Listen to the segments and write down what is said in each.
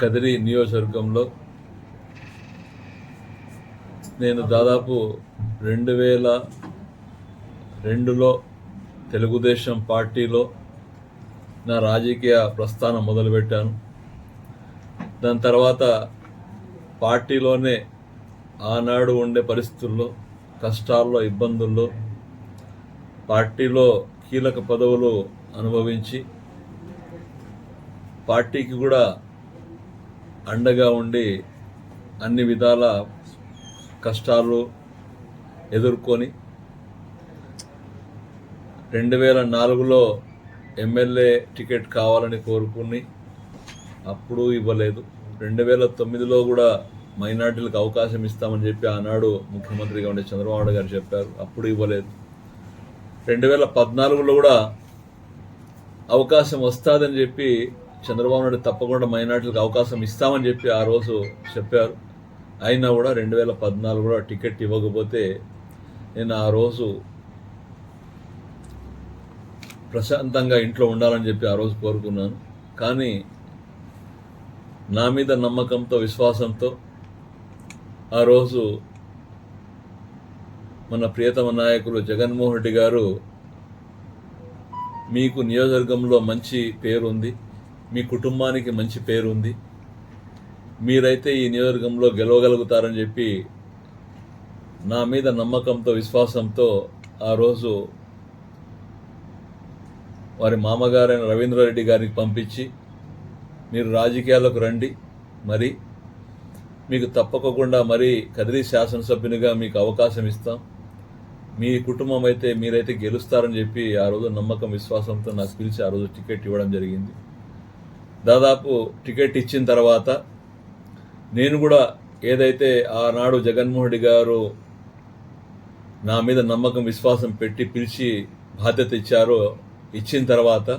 కదిరి నియోజకవర్గంలో నేను దాదాపు రెండు వేల రెండులో తెలుగుదేశం పార్టీలో నా రాజకీయ ప్రస్థానం మొదలుపెట్టాను. దాని తర్వాత పార్టీలోనే ఆనాడు ఉండే పరిస్థితుల్లో కష్టాల్లో ఇబ్బందుల్లో పార్టీలో కీలక పదవులు అనుభవించి పార్టీకి కూడా అండగా ఉండి అన్ని విధాల కష్టాలు ఎదుర్కొని రెండు వేల నాలుగులో ఎమ్మెల్యే టికెట్ కావాలని కోరుకుని అప్పుడు ఇవ్వలేదు. రెండు వేల తొమ్మిదిలో కూడా మైనార్టీలకు అవకాశం ఇస్తామని చెప్పి ఆనాడు ముఖ్యమంత్రిగా ఉండే చంద్రబాబు గారు చెప్పారు. అప్పుడు ఇవ్వలేదు. రెండు వేల పద్నాలుగులో కూడా అవకాశం వస్తుందని చెప్పి చంద్రబాబు నాయుడు తప్పకుండా మైనార్టీలకు అవకాశం ఇస్తామని చెప్పి ఆ రోజు చెప్పారు. అయినా కూడా రెండు వేల పద్నాలుగు కూడా టికెట్ ఇవ్వకపోతే నేను ఆ రోజు ప్రశాంతంగా ఇంట్లో ఉండాలని చెప్పి ఆ రోజు కోరుకున్నాను. కానీ నా మీద నమ్మకంతో విశ్వాసంతో ఆ రోజు మన ప్రియతమ నాయకులు జగన్మోహన్ రెడ్డి గారు మీకు నియోజకవర్గంలో మంచి పేరు ఉంది మీ కుటుంబానికి మంచి పేరు ఉంది మీరైతే ఈ నియోజకంలో గెలవగలుగుతారని చెప్పి నా మీద నమ్మకంతో విశ్వాసంతో ఆ రోజు వారి మామగారైన రవీంద్రారెడ్డి గారికి పంపించి మీరు రాజకీయాలకు రండి. మరి మీకు తప్పకుండా మరి కదిరి శాసనసభ్యునిగా మీకు అవకాశం ఇస్తాం. మీ కుటుంబం అయితే మీరైతే గెలుస్తారని చెప్పి ఆ రోజు నమ్మకం విశ్వాసంతో నాకు పిలిచి ఆ రోజు టికెట్ ఇవ్వడం జరిగింది. దాదాపు టికెట్ ఇచ్చిన తర్వాత నేను కూడా ఏదైతే ఆనాడు జగన్మోహన్ రెడ్డి గారు నా మీద నమ్మకం విశ్వాసం పెట్టి పిలిచి బాధ్యత ఇచ్చారో ఇచ్చిన తర్వాత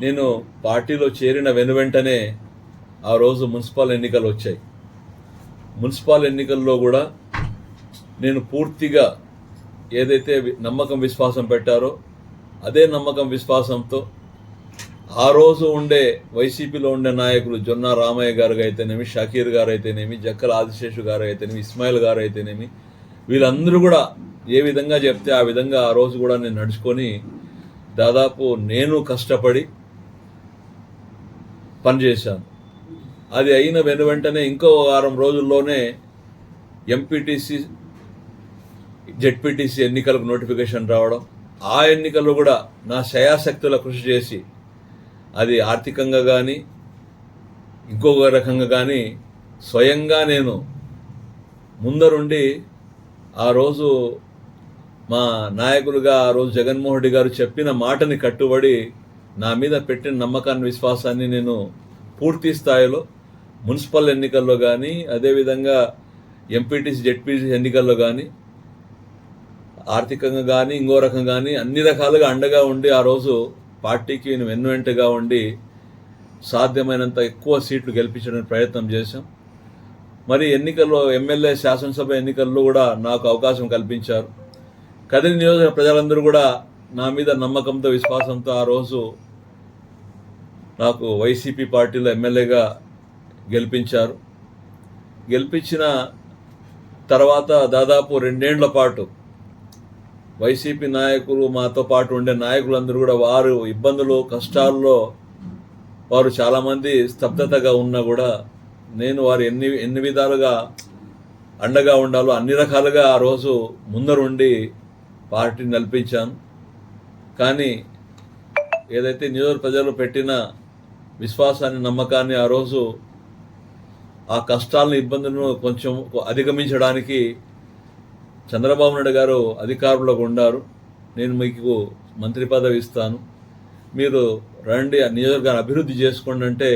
నేను పార్టీలో చేరిన వెను వెంటనే ఆ రోజు మున్సిపల్ ఎన్నికలు వచ్చాయి. మున్సిపల్ ఎన్నికల్లో కూడా నేను పూర్తిగా ఏదైతే నమ్మకం విశ్వాసం పెట్టారో అదే నమ్మకం విశ్వాసంతో ఆ రోజు ఉండే వైసీపీలో ఉండే నాయకులు జొన్న రామయ్య గారు అయితేనేమి షకీర్ గారు అయితేనేమి జక్కల ఆదిశేషు గారు అయితేనేమి ఇస్మాయిల్ గారు అయితేనేమి వీళ్ళందరూ కూడా ఏ విధంగా చెప్తే ఆ విధంగా ఆ రోజు కూడా నేను నడుచుకొని దాదాపు నేను కష్టపడి పనిచేశాను. అది అయిన వెను వెంటనే ఇంకో వారం రోజుల్లోనే ఎంపీటీసీ జెడ్పీటీసీ ఎన్నికలకు నోటిఫికేషన్ రావడం ఆ ఎన్నికల్లో కూడా నా శయాశక్తుల కృషి చేసి అది ఆర్థికంగా కానీ ఇంకొక రకంగా కానీ స్వయంగా నేను ముందరుండి ఆ రోజు మా నాయకులుగా ఆ రోజు జగన్మోహన్ రెడ్డి గారు చెప్పిన మాటని కట్టుబడి నా మీద పెట్టిన నమ్మకాన్ని విశ్వాసాన్ని నేను పూర్తి స్థాయిలో మున్సిపల్ ఎన్నికల్లో కానీ అదేవిధంగా ఎంపీటీసీ జెడ్పీటీసీ ఎన్నికల్లో కానీ ఆర్థికంగా కానీ ఇంకో రకంగా కానీ అన్ని రకాలుగా అండగా ఉండి ఆ రోజు పార్టీకి నేను వెన్నువెంటగా ఉండి సాధ్యమైనంత ఎక్కువ సీట్లు గెలిపించడానికి ప్రయత్నం చేశాం. మరి ఎన్నికల్లో ఎమ్మెల్యే శాసనసభ ఎన్నికల్లో కూడా నాకు అవకాశం కల్పించారు. కదిరి నియోజక ప్రజలందరూ కూడా నా మీద నమ్మకంతో విశ్వాసంతో ఆ రోజు నాకు వైసీపీ పార్టీలో ఎమ్మెల్యేగా గెలిపించారు. గెలిపించిన తర్వాత దాదాపు రెండేండ్ల పాటు వైసీపీ నాయకులు మాతో పాటు ఉండే నాయకులందరూ కూడా వారు ఇబ్బందులు కష్టాల్లో వారు చాలామంది స్తబ్దతగా ఉన్నా కూడా నేను వారు ఎన్ని ఎన్ని విధాలుగా అండగా ఉండాలో అన్ని రకాలుగా ఆ రోజు ముందరుండి పార్టీని నడిపించాను. కానీ ఏదైతే నియోజక ప్రజలు పెట్టిన విశ్వాసాన్ని నమ్మకాన్ని ఆ రోజు ఆ కష్టాలను ఇబ్బందులను కొంచెం అధిగమించడానికి చంద్రబాబు నాయుడు గారు అధికారంలో ఉన్నారు నేను మీకు మంత్రి పదవి ఇస్తాను. మీరు రండి ఆ నియోజకవర్గాన్ని అభివృద్ధి చేసుకోండి అంటే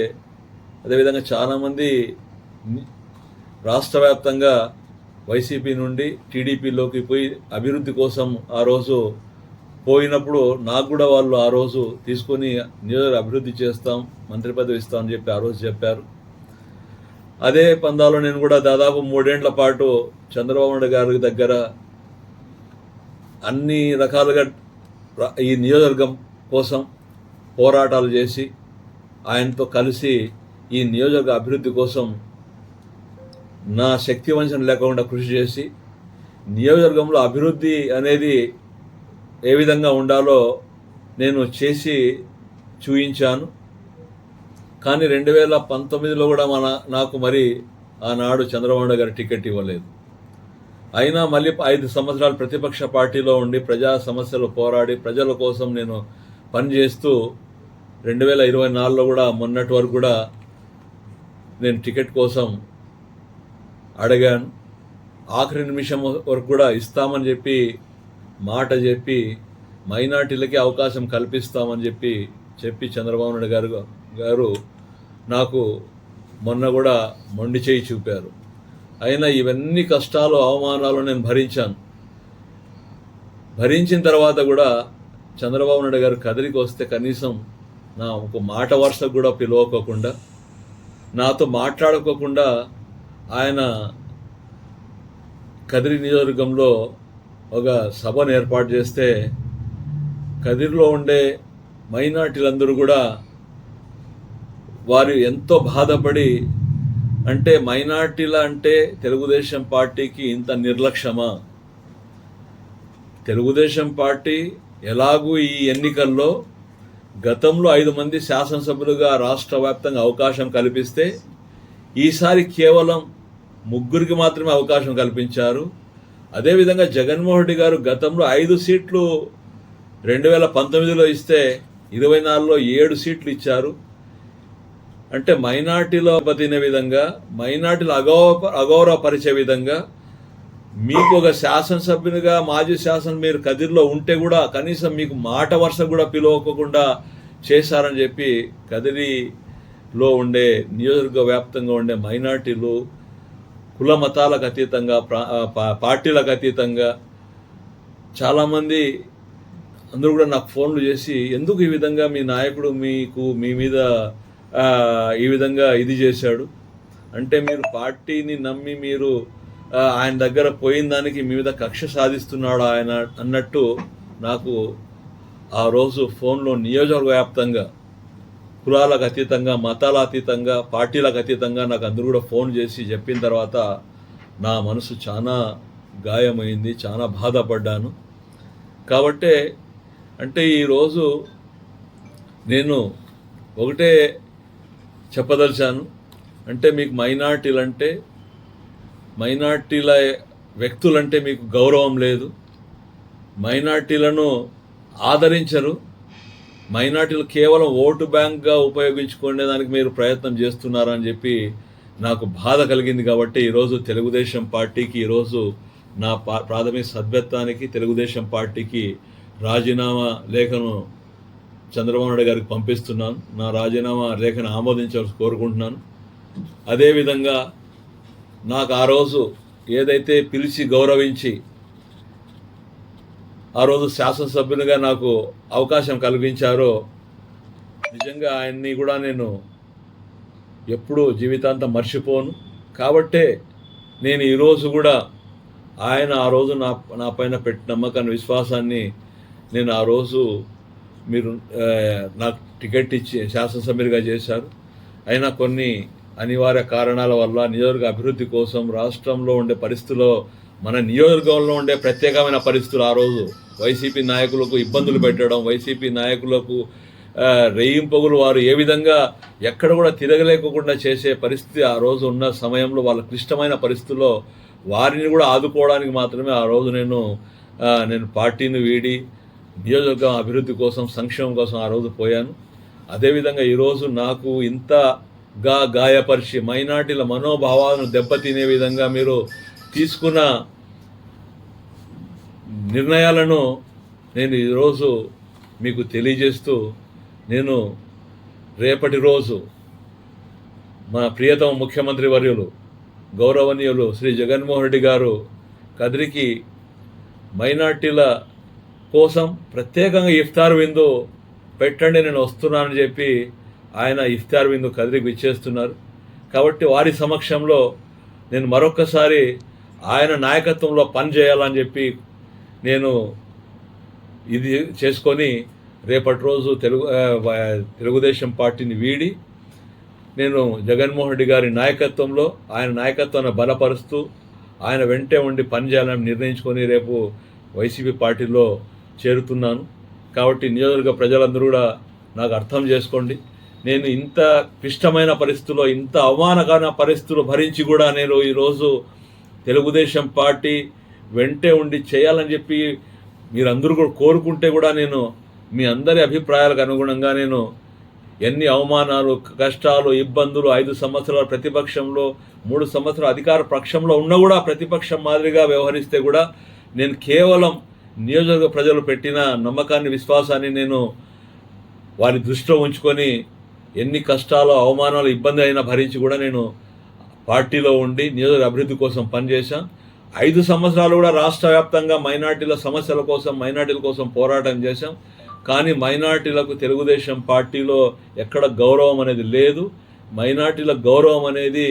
అదేవిధంగా చాలామంది రాష్ట్ర వ్యాప్తంగా వైసీపీ నుండి టీడీపీలోకి పోయి అభివృద్ధి కోసం ఆ రోజు పోయినప్పుడు నాకు కూడా వాళ్ళు ఆ రోజు తీసుకొని నియోజక అభివృద్ధి చేస్తాం మంత్రి పదవి ఇస్తామని చెప్పి ఆ రోజు చెప్పారు. అదే పందాలో నేను కూడా దాదాపు మూడేండ్ల పాటు చంద్రబాబు నాయుడు గారి దగ్గర అన్ని రకాలుగా ఈ నియోజకవర్గం కోసం పోరాటాలు చేసి ఆయనతో కలిసి ఈ నియోజకవర్గ అభివృద్ధి కోసం నా శక్తి వంచన లేకుండా కృషి చేసి నియోజకవర్గంలో అభివృద్ధి అనేది ఏ విధంగా ఉండాలో నేను చేసి చూయించాను. కానీ రెండు వేల పంతొమ్మిదిలో కూడా మన నాకు మరి ఆనాడు చంద్రబాబు గారు టికెట్ ఇవ్వలేదు. అయినా మళ్ళీ ఐదు సంవత్సరాలు ప్రతిపక్ష పార్టీలో ఉండి ప్రజా సమస్యలు పోరాడి ప్రజల కోసం నేను పనిచేస్తూ రెండు వేల ఇరవై నాలుగులో కూడా మొన్నటి వరకు కూడా నేను టికెట్ కోసం అడిగాను. ఆఖరి నిమిషం వరకు కూడా ఇస్తామని చెప్పి మాట చెప్పి మైనార్టీలకి అవకాశం కల్పిస్తామని చెప్పి చెప్పి చంద్రబాబు నాయుడు గారు గారు నాకు మొన్న కూడా మొండి చేయి చూపారు. అయినా ఇవన్నీ కష్టాలు అవమానాలు నేను భరించాను. భరించిన తర్వాత కూడా చంద్రబాబు నాయుడు గారు కదిరికి వస్తే కనీసం నా ఒక మాట వరుసకు కూడా పిలవకోకుండా నాతో మాట్లాడుకోకుండా ఆయన కదిరి నియోజకవర్గంలో ఒక సభను ఏర్పాటు చేస్తే కదిరిలో ఉండే మైనార్టీలందరూ కూడా వారు ఎంతో బాధపడి అంటే మైనార్టీల అంటే తెలుగుదేశం పార్టీకి ఇంత నిర్లక్ష్యమా? తెలుగుదేశం పార్టీ ఎలాగూ ఈ ఎన్నికల్లో గతంలో ఐదు మంది శాసనసభ్యులుగా రాష్ట్ర వ్యాప్తంగా అవకాశం కల్పిస్తే ఈసారి కేవలం ముగ్గురికి మాత్రమే అవకాశం కల్పించారు. అదేవిధంగా జగన్మోహన్ రెడ్డి గారు గతంలో ఐదు సీట్లు రెండు వేల పంతొమ్మిదిలో ఇస్తే ఇరవై నాలుగులో ఏడు సీట్లు ఇచ్చారు. అంటే మైనార్టీలో తినే విధంగా మైనార్టీలు అగౌరవ అగౌరవపరిచే విధంగా మీకు ఒక శాసనసభ్యునిగా మాజీ శాసన మీరు కదిరిలో ఉంటే కూడా కనీసం మీకు మాట వరుస కూడా పిలువకోకుండా చేశారని చెప్పి కదిరిలో ఉండే నియోజకవర్గ వ్యాప్తంగా ఉండే మైనార్టీలు కుల మతాలకు అతీతంగా ప్రా- పా- పార్టీలకు అతీతంగా చాలామంది అందరూ కూడా నాకు ఫోన్లు చేసి ఎందుకు ఈ విధంగా మీ నాయకుడు మీకు మీ మీద ఈ విధంగా ఇది చేశాడు. అంటే మీరు పార్టీని నమ్మి మీరు ఆయన దగ్గర పోయిన దానికి మీ మీద కక్ష సాధిస్తున్నాడు ఆయన అన్నట్టు నాకు ఆ రోజు ఫోన్లో నియోజకవర్గ వ్యాప్తంగా కులాలకు అతీతంగా మతాల అతీతంగా పార్టీలకు అతీతంగా నాకు అందరూ కూడా ఫోన్ చేసి చెప్పిన తర్వాత నా మనసు చాలా గాయమైంది చాలా బాధపడ్డాను. కాబట్టే అంటే ఈరోజు నేను ఒకటే చెప్పదలిచాను. అంటే మీకు మైనార్టీలు అంటే మైనార్టీల వ్యక్తులంటే మీకు గౌరవం లేదు. మైనార్టీలను ఆదరించరు. మైనార్టీలు కేవలం ఓటు బ్యాంక్గా ఉపయోగించుకునే దానికి మీరు ప్రయత్నం చేస్తున్నారని చెప్పి నాకు బాధ కలిగింది కాబట్టి ఈరోజు తెలుగుదేశం పార్టీకి ఈరోజు నా పా- ప్రాథమిక సభ్యత్వానికి తెలుగుదేశం పార్టీకి రాజీనామా లేఖను చంద్రబాబు నాయుడు గారికి పంపిస్తున్నాను. నా రాజీనామా లేఖను ఆమోదించాల్సి కోరుకుంటున్నాను. అదేవిధంగా నాకు ఆ రోజు ఏదైతే పిలిచి గౌరవించి ఆ రోజు శాసనసభ్యునిగా నాకు అవకాశం కల్పించారో నిజంగా ఆయన్ని కూడా నేను ఎప్పుడూ జీవితాంతం మర్చిపోను. కాబట్టే నేను ఈరోజు కూడా ఆయన ఆ రోజు నా నా పైన పెట్టిన నమ్మకాన్ని విశ్వాసాన్ని నేను ఆ రోజు మీరు నాకు టికెట్ ఇచ్చి శాసనసభ్యుడిగా చేశారు. అయినా కొన్ని అనివార్య కారణాల వల్ల నియోజకవర్గ అభివృద్ధి కోసం రాష్ట్రంలో ఉండే పరిస్థితుల్లో మన నియోజకవర్గంలో ఉండే ప్రత్యేకమైన పరిస్థితులు ఆ రోజు. వైసీపీ నాయకులకు ఇబ్బందులు పెట్టడం వైసీపీ నాయకులకు రేయింపగులు వారు ఏ విధంగా ఎక్కడ కూడా తిరగలేకుండా చేసే పరిస్థితి ఆ రోజు ఉన్న సమయంలో వాళ్ళ క్లిష్టమైన పరిస్థితుల్లో వారిని కూడా ఆదుకోవడానికి మాత్రమే ఆ రోజు నేను నేను పార్టీని వీడి నియోజకవర్గం అభివృద్ధి కోసం సంక్షేమం కోసం ఆ రోజు పోయాను. అదేవిధంగా ఈరోజు నాకు ఇంతగా గాయపరిచి మైనార్టీల మనోభావాలను దెబ్బతినే విధంగా మీరు తీసుకున్న నిర్ణయాలను నేను ఈరోజు మీకు తెలియజేస్తూ నేను రేపటి రోజు మా ప్రియతమ ముఖ్యమంత్రి వర్యులు గౌరవనీయులు శ్రీ జగన్మోహన్ రెడ్డి గారు కదిరికి మైనార్టీల కోసం ప్రత్యేకంగా ఇఫ్తార్ విందు పెట్టండి నేను వస్తున్నానని చెప్పి ఆయన ఇఫ్తార్ విందు కదిరికి విచ్చేస్తున్నారు. కాబట్టి వారి సమక్షంలో నేను మరొక్కసారి ఆయన నాయకత్వంలో పని చేయాలని చెప్పి నేను ఇది చేసుకొని రేపటి రోజు తెలుగు తెలుగుదేశం పార్టీని వీడి నేను జగన్మోహన్ రెడ్డి గారి నాయకత్వంలో ఆయన నాయకత్వాన్ని బలపరుస్తూ ఆయన వెంటే ఉండి పనిచేయాలని నిర్ణయించుకొని రేపు వైసీపీ పార్టీలో చేరుతున్నాను. కాబట్టి నియోజకవర్గ ప్రజలందరూ కూడా నాకు అర్థం చేసుకోండి. నేను ఇంత క్లిష్టమైన పరిస్థితుల్లో ఇంత అవమానకరమైన పరిస్థితులు భరించి కూడా నేను ఈరోజు తెలుగుదేశం పార్టీ వెంటే ఉండి చేయాలని చెప్పి మీరందరూ కూడా కోరుకుంటే కూడా నేను మీ అందరి అభిప్రాయాలకు అనుగుణంగా నేను ఎన్ని అవమానాలు కష్టాలు ఇబ్బందులు ఐదు సంవత్సరాల ప్రతిపక్షంలో మూడు సంవత్సరాల అధికార పక్షంలో ఉన్నా కూడా ప్రతిపక్షం మాదిరిగా వ్యవహరిస్తే కూడా నేను కేవలం నియోజకవర్గ ప్రజలు పెట్టిన నమ్మకాన్ని విశ్వాసాన్ని నేను వారి దృష్టిలో ఉంచుకొని ఎన్ని కష్టాలు అవమానాలు ఇబ్బంది అయినా భరించి కూడా నేను పార్టీలో ఉండి నియోజక అభివృద్ధి కోసం పనిచేశాం. ఐదు సంవత్సరాలు కూడా రాష్ట్ర వ్యాప్తంగా మైనార్టీల సమస్యల కోసం మైనార్టీల కోసం పోరాటం చేశాం. కానీ మైనార్టీలకు తెలుగుదేశం పార్టీలో ఎక్కడ గౌరవం అనేది లేదు. మైనార్టీల గౌరవం అనేది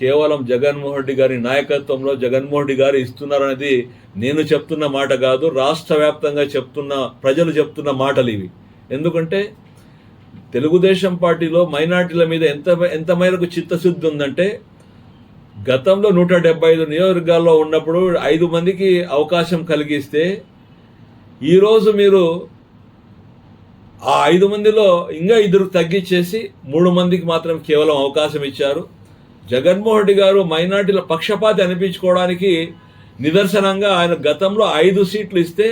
కేవలం జగన్మోహన్ రెడ్డి గారి నాయకత్వంలో జగన్మోహన్ రెడ్డి గారు ఇస్తున్నారనేది నేను చెప్తున్న మాట కాదు రాష్ట్ర వ్యాప్తంగా చెప్తున్న ప్రజలు చెప్తున్న మాటలు ఇవి. ఎందుకంటే తెలుగుదేశం పార్టీలో మైనార్టీల మీద ఎంత ఎంత మేరకు చిత్తశుద్ధి ఉందంటే గతంలో నూట డెబ్బై ఐదు నియోజకవర్గాల్లో ఉన్నప్పుడు ఐదు మందికి అవకాశం కలిగిస్తే ఈరోజు మీరు ఆ ఐదు మందిలో ఇంకా ఇద్దరు తగ్గించేసి మూడు మందికి మాత్రం కేవలం అవకాశం ఇచ్చారు. జగన్మోహన్ రెడ్డి గారు మైనార్టీల పక్షపాతి అనిపించుకోవడానికి నిదర్శనంగా ఆయన గతంలో ఐదు సీట్లు ఇస్తే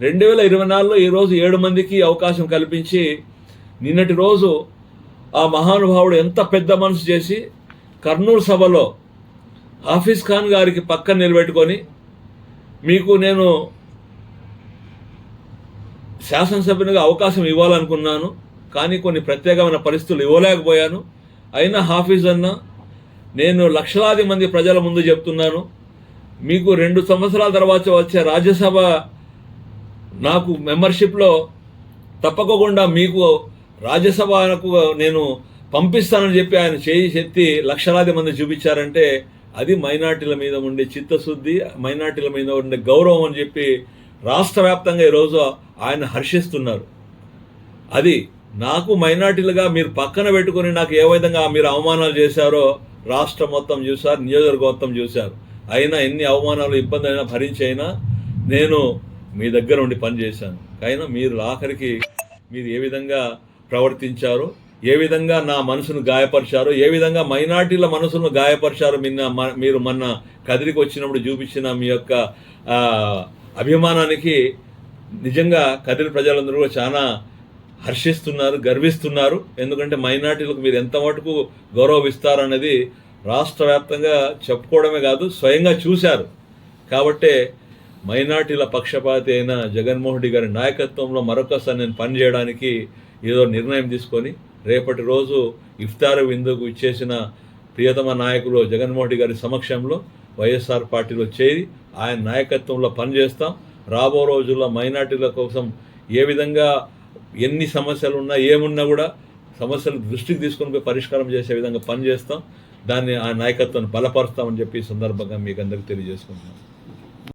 రెండు వేల ఇరవై నాలుగులో ఈరోజు ఏడు మందికి అవకాశం కల్పించి నిన్నటి రోజు ఆ మహానుభావుడు ఎంత పెద్ద మనసు చేసి కర్నూలు సభలో హాఫీజ్ ఖాన్ గారికి పక్కన నిలబెట్టుకొని మీకు నేను శాసనసభ్యునిగా అవకాశం ఇవ్వాలనుకున్నాను కానీ కొన్ని ప్రత్యేకమైన పరిస్థితులు ఇవ్వలేకపోయాను. అయినా హాఫీజ్ అన్న నేను లక్షలాది మంది ప్రజల ముందు చెప్తున్నాను. మీకు రెండు సంవత్సరాల తర్వాత వచ్చే రాజ్యసభ నాకు మెంబర్షిప్లో తప్పకుండా మీకు రాజ్యసభకు నేను పంపిస్తానని చెప్పి ఆయన చేయి ఎత్తి లక్షలాది మంది చూపించారంటే అది మైనార్టీల మీద ఉండే చిత్తశుద్ధి మైనార్టీల మీద ఉండే గౌరవం అని చెప్పి రాష్ట్ర వ్యాప్తంగా ఈరోజు ఆయన హర్షిస్తున్నారు. అది నాకు మైనార్టీలుగా మీరు పక్కన పెట్టుకొని నాకు ఏ విధంగా మీరు అవమానాలు చేశారో రాష్ట్రం మొత్తం చూశారు నియోజకవర్గం మొత్తం చూశారు. అయినా ఎన్ని అవమానాలు ఇబ్బంది అయినా భరించైనా నేను మీ దగ్గర ఉండి పనిచేశాను అయినా మీరు ఆఖరికి మీరు ఏ విధంగా ప్రవర్తించారో ఏ విధంగా నా మనసును గాయపరిచారో ఏ విధంగా మైనార్టీల మనసును గాయపరిచారో మిన్న మీరు మొన్న కదిరికి వచ్చినప్పుడు చూపించిన మీ యొక్క అభిమానానికి నిజంగా కదిరి ప్రజలందరూ కూడా చాలా హర్షిస్తున్నారు గర్విస్తున్నారు. ఎందుకంటే మైనార్టీలకు మీరు ఎంత మటుకు గౌరవిస్తారనేది రాష్ట్ర వ్యాప్తంగా చెప్పుకోవడమే కాదు స్వయంగా చూశారు. కాబట్టే మైనార్టీల పక్షపాతి అయిన జగన్మోహన్ రెడ్డి గారి నాయకత్వంలో మరొకసారి నేను పనిచేయడానికి ఏదో నిర్ణయం తీసుకొని రేపటి రోజు ఇఫ్తార్ విందుకు ఇచ్చేసిన ప్రియతమ నాయకులు జగన్మోహన్ రెడ్డి గారి సమక్షంలో వైఎస్ఆర్ పార్టీలో చేరి ఆయన నాయకత్వంలో పనిచేస్తాం. రాబో రోజుల్లో మైనార్టీల కోసం ఏ విధంగా ఎన్ని సమస్యలు ఉన్నా ఏమున్నా కూడా సమస్యలు దృష్టికి తీసుకొని పోయి పరిష్కారం చేసే విధంగా పనిచేస్తాం. దాన్ని ఆ నాయకత్వాన్ని బలపరుస్తామని చెప్పి ఈ సందర్భంగా మీకు అందరికీ తెలియజేసుకుంటున్నాను